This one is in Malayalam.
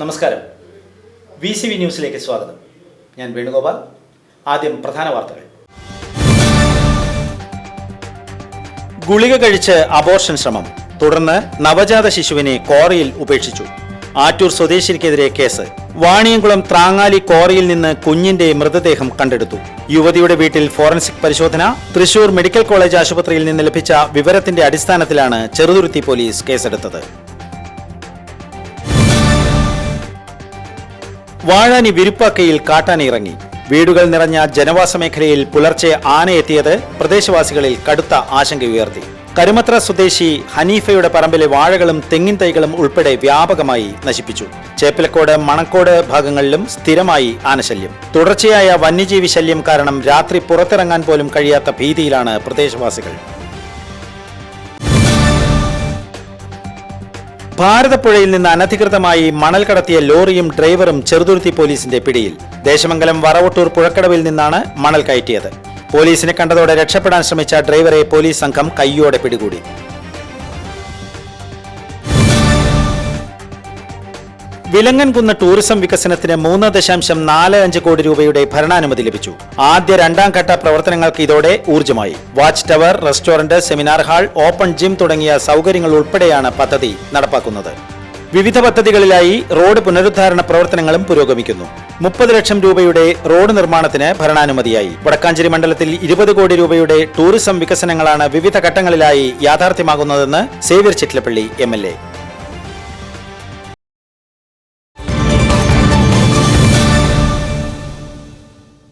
നമസ്കാരം. വി സി വി ന്യൂസിലേക്ക് സ്വാഗതം. ഞാൻ വേണുഗോപാൽ. ആദ്യം പ്രധാന വാർത്തകൾ. ഗുളിക കഴിച്ച് അബോർഷൻ ശ്രമം. തുടർന്ന് നവജാത ശിശുവിനെ കോറിയിൽ ഉപേക്ഷിച്ചു. ആറ്റൂർ സ്വദേശിക്കെതിരെ കേസ്. വാണിയംകുളം ത്രാങ്ങാലി കോറിയിൽ നിന്ന് കുഞ്ഞിന്റെ മൃതദേഹം കണ്ടെടുത്തു. യുവതിയുടെ വീട്ടിൽ ഫോറൻസിക് പരിശോധന തൃശൂർ മെഡിക്കൽ കോളേജ് ആശുപത്രിയിൽ നിന്ന് ലഭിച്ച വിവരത്തിന്റെ അടിസ്ഥാനത്തിലാണ് ചെറുതുരുത്തി പോലീസ് കേസെടുത്തത്. വാഴാനി വിരുപ്പാക്കയിൽ കാട്ടാനിറങ്ങി വീടുകൾ നിറഞ്ഞ ജനവാസ മേഖലയിൽ പുലർച്ചെ ആന എത്തിയത് പ്രദേശവാസികളിൽ കടുത്ത ആശങ്കയുയർത്തി കരുമത്ര സ്വദേശി ഹനീഫയുടെ പറമ്പിലെ വാഴകളും തെങ്ങിൻ തൈകളും ഉൾപ്പെടെ വ്യാപകമായി നശിപ്പിച്ചു. ചേപ്പിലക്കോട് മണക്കോട് ഭാഗങ്ങളിലും സ്ഥിരമായി ആനശല്യം തുടർച്ചയായ വന്യജീവി ശല്യം കാരണം രാത്രി പുറത്തിറങ്ങാൻ പോലും കഴിയാത്ത ഭീതിയിലാണ് പ്രദേശവാസികൾ. ഭാരതപ്പുഴയിൽ നിന്ന് അനധികൃതമായി മണൽ കടത്തിയ ലോറിയും ഡ്രൈവറും ചെറുതുരുത്തി പോലീസിന്റെ പിടിയിൽ. ദേശമംഗലം വറവട്ടൂർ പുഴക്കടവിൽ നിന്നാണ് മണൽ കയറ്റിയത്. പോലീസിനെ കണ്ടതോടെ രക്ഷപ്പെടാൻ ശ്രമിച്ച ഡ്രൈവറെ പോലീസ് സംഘം കയ്യോടെ പിടികൂടി. വിലങ്ങൻകുന്ന് ടൂറിസം വികസനത്തിന് മൂന്ന് ദശാംശം നാല് അഞ്ച് കോടി രൂപയുടെ ഭരണാനുമതി ലഭിച്ചു. ആദ്യ രണ്ടാം ഘട്ട പ്രവർത്തനങ്ങൾക്ക് ഇതോടെ ഊർജമായി. Watch tower restaurant seminar hall open gym തുടങ്ങിയ സൗകര്യങ്ങൾ ഉൾപ്പെടെയാണ് പദ്ധതി നടപ്പാക്കുന്നത്. വിവിധ പദ്ധതികളിലായി റോഡ് പുനരുദ്ധാരണ പ്രവർത്തനങ്ങളും പുരോഗമിക്കുന്നു. മുപ്പത് ലക്ഷം രൂപയുടെ റോഡ് നിർമ്മാണത്തിന് ഭരണാനുമതിയായി. വടക്കാഞ്ചേരി മണ്ഡലത്തിൽ ഇരുപത് കോടി രൂപയുടെ ടൂറിസം വികസനങ്ങളാണ് വിവിധ ഘട്ടങ്ങളിലായി യാഥാർത്ഥ്യമാകുന്നതെന്ന് സേവ്യർ ചിറ്റിലപ്പള്ളി എം